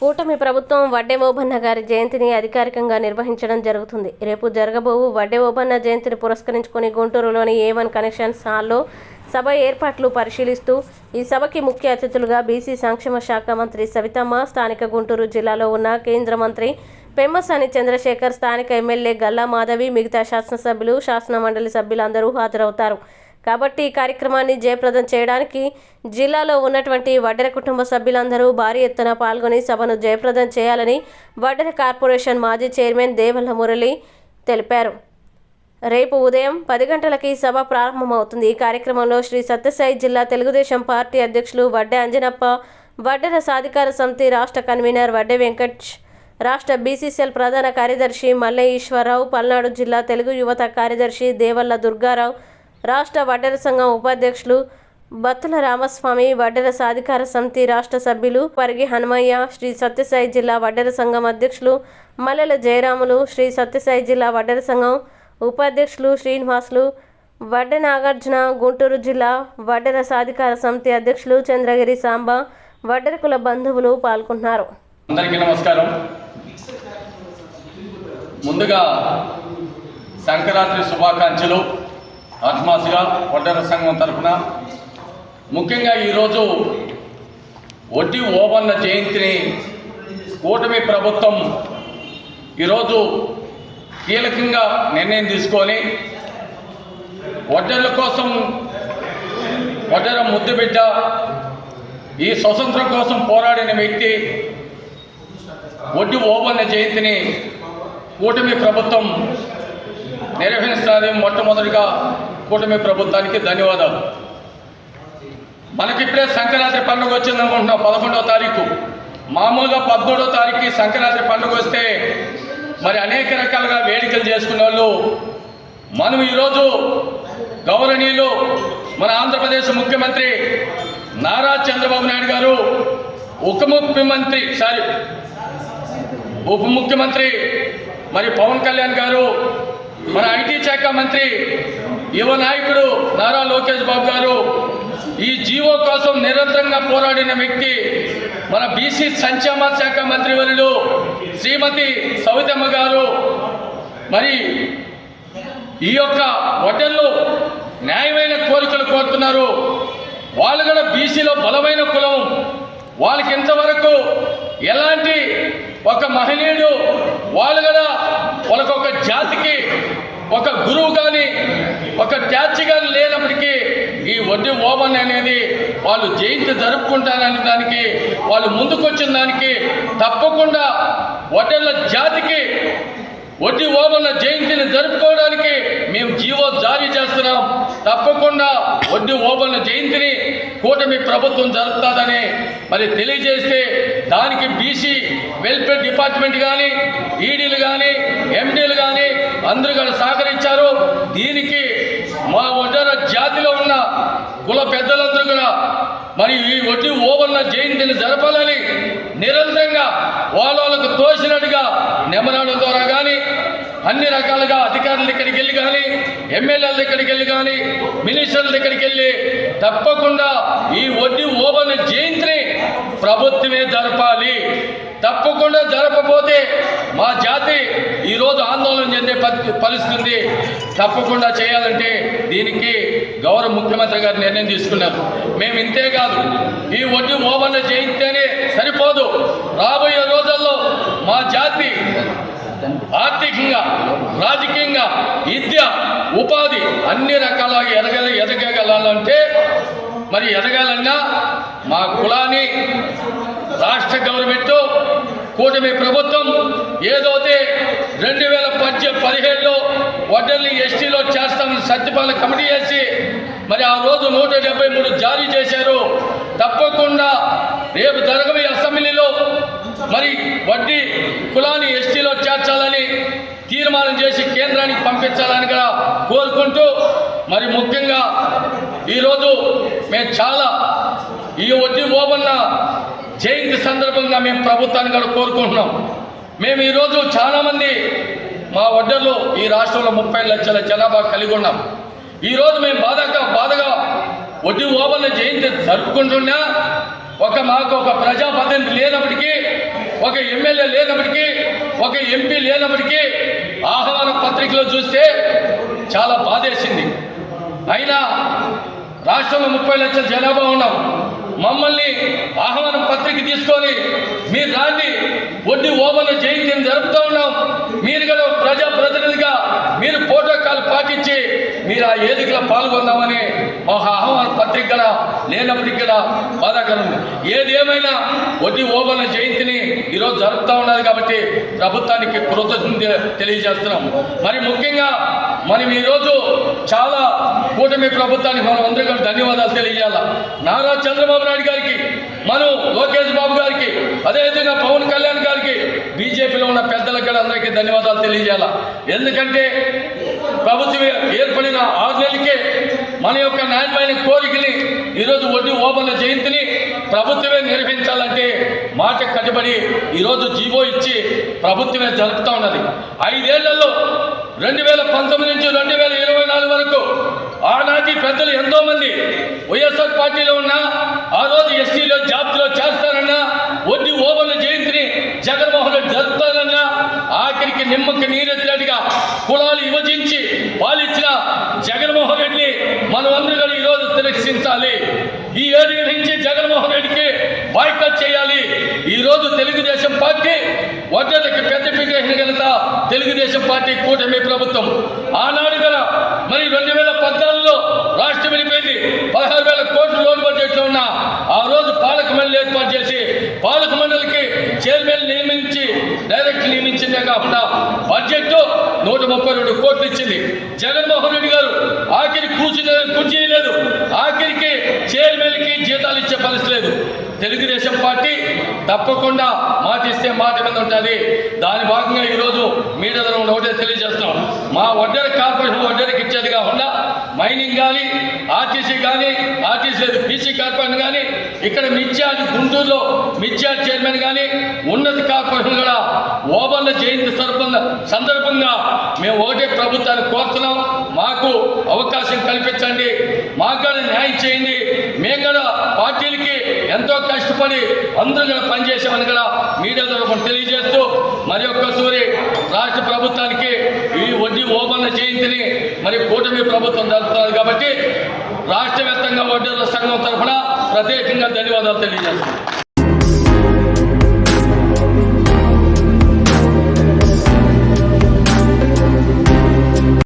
కూటమి ప్రభుత్వం వడ్డే ఓబన్న గారి జయంతిని అధికారికంగా నిర్వహించడం జరుగుతుంది. రేపు జరగబోవు వడ్డే ఓబన్న జయంతిని పురస్కరించుకొని గుంటూరులోని ఏ వన్ కనెక్షన్స్ హాల్లో సభ ఏర్పాట్లు పరిశీలిస్తూ ఈ సభకి ముఖ్య అతిథులుగా బీసీ సంక్షేమ శాఖ మంత్రి సవితమ్మ స్థానిక గుంటూరు జిల్లాలో ఉన్న కేంద్ర మంత్రి పెమ్మసాని చంద్రశేఖర్ స్థానిక ఎమ్మెల్యే గల్లా మాధవి మిగతా శాసనసభ్యులు శాసన మండలి సభ్యులందరూ హాజరవుతారు. కాబట్టి ఈ కార్యక్రమాన్ని జయప్రదం చేయడానికి జిల్లాలో ఉన్నటువంటి వడ్డెర కుటుంబ సభ్యులందరూ భారీ ఎత్తున పాల్గొని సభను జయప్రదం చేయాలని వడ్డెర కార్పొరేషన్ మాజీ చైర్మన్ దేవల్ల మురళి తెలిపారు. రేపు ఉదయం పది గంటలకి సభ ప్రారంభమవుతుంది. ఈ కార్యక్రమంలో శ్రీ సత్యసాయి జిల్లా తెలుగుదేశం పార్టీ అధ్యక్షులు వడ్డే అంజనప్ప వడ్డెర సాధికార సమితి రాష్ట్ర కన్వీనర్ వడ్డే వెంకట్ రాష్ట్ర బీసీసీఎల్ ప్రధాన కార్యదర్శి మల్లె ఈశ్వరరావు పల్నాడు జిల్లా తెలుగు యువత కార్యదర్శి దేవల్ల దుర్గారావు రాష్ట్ర వడ్డెర సంఘం ఉపాధ్యక్షులు బత్తుల రామస్వామి వడ్డెర సాధికార సమితి రాష్ట్ర సభ్యులు పరిగి హనుమయ్య శ్రీ సత్యసాయి జిల్లా వడ్డెర సంఘం అధ్యక్షులు మల్లెల జయరాములు శ్రీ సత్యసాయి జిల్లా వడ్డెర సంఘం ఉపాధ్యక్షులు శ్రీనివాసులు వడ్డె నాగార్జున గుంటూరు జిల్లా వడ్డెర సాధికార సమితి అధ్యక్షులు చంద్రగిరి సాంబ వడ్డెర కుల బంధువులు పాల్గొన్నారు. అందరికీ నమస్కారం. ముందుగా సంక్రాంతి శుభాకాంక్షలు. ఆత్మాసుగా వడ్డర సంఘం తరఫున ముఖ్యంగా ఈరోజు వడ్డీ ఓబన్న జయంతిని కూటమి ప్రభుత్వం ఈరోజు కీలకంగా నిర్ణయం తీసుకొని వడ్డర్ల కోసం వడ్డర ముద్దుబిడ్డ ఈ స్వతంత్రం కోసం పోరాడిన వ్యక్తి ఒడ్డు ఓబన్న జయంతిని కూటమి ప్రభుత్వం నిర్వహించడానికి మొట్టమొదటిగా కూటమి ప్రభుత్వానికి ధన్యవాదాలు. మనకిప్పుడే సంక్రాంతి పండుగ వచ్చింది అనుకుంటున్నాం పదకొండవ తారీఖు. మామూలుగా పదమూడవ తారీఖు సంక్రాంతి పండుగ వస్తే మరి అనేక రకాలుగా వేడుకలు చేసుకునే వాళ్ళు మనం ఈరోజు గౌరవనీయులు మన ఆంధ్రప్రదేశ్ ముఖ్యమంత్రి నారా చంద్రబాబు నాయుడు గారు ఉప ముఖ్యమంత్రి సారీ ఉప ముఖ్యమంత్రి మరి పవన్ కళ్యాణ్ గారు మన ఐటీ శాఖ మంత్రి యువ నాయకుడు నారా లోకేష్ బాబు గారు ఈ జీవో కోసం నిరంతరంగా పోరాడిన వ్యక్తి మన బీసీ సంక్షేమ శాఖ మంత్రి శ్రీమతి సవితమ్మ గారు. మరి ఈ యొక్క వడ్డల్లో న్యాయమైన కోరికలు కోరుతున్నారు. వాళ్ళు కూడా బీసీలో బలమైన కులం. వాళ్ళకి ఇంతవరకు ఎలాంటి ఒక మహనీయుడు వాళ్ళు కూడా వాళ్ళకొక జాతికి ఒక గురువు కానీ ఒక ట్యాచి కానీ లేనప్పటికీ ఈ వడ్డీ ఓవన్ అనేది వాళ్ళు జయంతి జరుపుకుంటారనే దానికి వాళ్ళు ముందుకొచ్చిన దానికి తప్పకుండా వడ్డెళ్ళ జాతికి వడ్డీ ఓబన్న జయంతిని జరుపుకోవడానికి మేము జీవో జారీ చేస్తున్నాం. తప్పకుండా వడ్డీ ఓబన్న జయంతిని కూటమి ప్రభుత్వం జరుపుతుందని మరి తెలియజేస్తే దానికి బీసీ వెల్ఫేర్ డిపార్ట్మెంట్ కానీ ఈడీలు కానీ ఎండీలు కానీ అందరూ కూడా సహకరించారు. దీనికి మా వడ్డర జాతిలో ఉన్న కుల పెద్దలందరూ కూడా మరి ఈ వడ్డీ ఓవన్న జయంతిని జరపాలని నిరంతరంగా వాళ్ళ వాళ్ళకు తోసినట్టుగా నెమరాడు ద్వారా కానీ అన్ని రకాలుగా అధికారుల దగ్గరికి వెళ్ళి కానీ ఎమ్మెల్యేల దగ్గరికి వెళ్ళి కానీ మినిస్టర్ల దగ్గరికి వెళ్ళి తప్పకుండా ఈ వడ్డీ ఓవన్న జయంతిని ప్రభుత్వమే జరపాలి. తప్పకుండా జరపకపోతే మా జాతి ఈరోజు ఆందోళన చెందే పరి- తప్పకుండా చేయాలంటే దీనికి గౌరవ ముఖ్యమంత్రి గారు నిర్ణయం తీసుకున్నారు. మేము ఇంతే కాదు ఈ వడ్డీ మోబన్న చేయిస్తేనే సరిపోదు. రాబోయే రోజుల్లో మా జాతి ఆర్థికంగా రాజకీయంగా విద్య ఉపాధి అన్ని రకాల ఎదగ ఎదగగలాలంటే మరి ఎదగాలన్నా మా కులాన్ని రాష్ట్ర గవర్నమెంట్ కూటమి ప్రభుత్వం ఏదైతే రెండు వేల పద్దె పదిహేడులో వడ్డల్ని ఎస్టీలో చేస్తామని సత్యపాలన కమిటీ వేసి మరి ఆ రోజు నూట డెబ్బై మూడు జారీ చేశారు. తప్పకుండా రేపు జరగబోయే అసెంబ్లీలో మరి వడ్డీ కులాన్ని ఎస్టీలో చేర్చాలని తీర్మానం చేసి కేంద్రానికి పంపించాలని కూడా కోరుకుంటూ మరి ముఖ్యంగా ఈరోజు మేము చాలా ఈ వడ్డీ ఓబన్న జయంతి సందర్భంగా మేము ప్రభుత్వాన్ని కూడా కోరుకుంటున్నాం. మేము ఈరోజు చాలామంది మా వడ్డర్లో ఈ రాష్ట్రంలో ముప్పై లక్షల జనాభా కలిగి ఉన్నాం. ఈరోజు మేము బాధగా బాధగా వడ్డీ ఓబర్ల జయంతి జరుపుకుంటున్నా ఒక మాకు ఒక ప్రజాప్రతినిధి లేనప్పటికీ ఒక ఎమ్మెల్యే లేనప్పటికీ ఒక ఎంపీ లేనప్పటికీ ఆహ్వాన పత్రికలో చూస్తే చాలా బాధేసింది. అయినా రాష్ట్రంలో ముప్పై లక్షల జనాభా ఉన్నాం. మమ్మల్ని ఆహ్వాన పత్రిక తీసుకొని మీరు రాండి వడ్డీ ఓబన జయంతిని జరుపుతూ ఉన్నాం. మీరు కూడా ప్రజా ప్రతినిధిగా మీరు ప్రోటోకాల్ పాటించి మీరు ఆ వేదికలో పాల్గొందామని మా ఆహ్వాన పత్రిక గల లేనప్పటికీ కూడా బాధాకరం. ఏదేమైనా ఏది ఏమైనా వడ్డీ ఓబన్న జయంతిని ఈరోజు జరుపుతూ ఉన్నది కాబట్టి ప్రభుత్వానికి కృతజ్ఞత తెలియజేస్తున్నాం. మరి ముఖ్యంగా మనం ఈరోజు చాలా కూటమి ప్రభుత్వానికి మనం అందరికీ ధన్యవాదాలు తెలియజేయాలి. నారా చంద్రబాబు నాయుడు గారికి మనం లోకేష్ బాబు గారికి అదేవిధంగా పవన్ కళ్యాణ్ గారికి బీజేపీలో ఉన్న పెద్దలకు కూడా అందరికీ ధన్యవాదాలు తెలియజేయాలి. ఎందుకంటే ప్రభుత్వం ఏర్పడిన ఆరు నెలలకే మన యొక్క న్యాయమైన కోరికని ఈరోజు వడ్డీ ఓబన్న జయంతిని ప్రభుత్వమే నిర్వహించాలంటే మాట కట్టుబడి ఈరోజు జీవో ఇచ్చి ప్రభుత్వమే జరుపుతూ ఉన్నది. ఐదేళ్ళలో రెండు వేల పంతొమ్మిది నుంచి రెండు వేల ఇరవై నాలుగు వరకు ఆనాటి పెద్దలు ఎంతో మంది వైఎస్ఆర్ పార్టీలో ఉన్న ఆ రోజు ఎస్టీలో జాబ్లో చేస్తారన్నా వడ్డీ ఓబన జయంతిని జగన్మోహన్ రెడ్డి జరుపుతారన్నా ఆఖరికి నిమ్మకి నీరెత్తినట్టుగా కులాలు విభజించి పాలించిన జగన్మోహన్ రెడ్డిని మనమందరూ కూడా ఈరోజు తిరక్షించాలి ఈ ఏడు నుంచి జగన్మోహన్ రెడ్డికి బాయ్కట్ చేయాలి ఈరోజు తెలుగుదేశం పార్టీ వడ్డీలకి పెద్ద పీట ఘనత తెలుగుదేశం పార్టీ కూటమి ప్రభుత్వం. ఆనాడు గల మరి రెండు వేల పద్నాలుగులో రాష్ట్రం వెళ్ళిపోయింది. పదహారు వేల కోట్లు లోన్ బడ్జెట్లో ఉన్న. ఆ రోజు పాలక మండలి ఏర్పాటు చేసి పాలక మండలికి చైర్మన్ నియమించి డైరెక్ట్ నియమించిందే కాకుండా బడ్జెట్ నూట ముప్పై రెండు కోట్లు ఇచ్చింది. జగన్మోహన్ రెడ్డి గారు ఆఖరి కూర్చుని కుర్చీ లేదు ఆఖరికి చైర్మన్కి జీతాలు ఇచ్చే పరిస్థితి లేదు. తెలుగుదేశం పార్టీ తప్పకుండా మాట ఇస్తే మాట మీద ఉంటుంది. దాని భాగంగా ఈరోజు మీడియా ద్వారా ఒకటే తెలియజేస్తున్నాం. మా వడ్డెర కార్పొరేషన్ వడ్డేరికి ఇచ్చేది కాకుండా మైనింగ్ కానీ ఆర్టీసీ కానీ ఆర్టీసీ లేదు బీసీ కార్పొరేషన్ కానీ ఇక్కడ మిర్చార్జ్ గుంటూరులో మిర్చార్జ్ చైర్మన్ కానీ ఉన్నత కార్పొరేషన్ కూడా ఓబన్న జయంతి సందర్భంగా సందర్భంగా మేము ఒకటే ప్రభుత్వాన్ని కోరుతున్నాం. మాకు అవకాశం కల్పించండి. మాకు న్యాయం చేయండి మేము కూడా పార్టీలకి ఎంతో కష్టపడి అందరూ కూడా పనిచేసామని కూడా మీడియా ద్వారా తెలియజేస్తూ మరి ఒక్కసారి రాష్ట్ర ప్రభుత్వానికి ఈ వడ్డీ ఓబన్న జయంతిని మరి కూటమి ప్రభుత్వం జరుపుతున్నది కాబట్టి రాష్ట్ర వ్యాప్తంగా వడ్డీల సంఘం తరఫున ప్రత్యేకంగా ధన్యవాదాలు తెలియజేస్తున్నాం.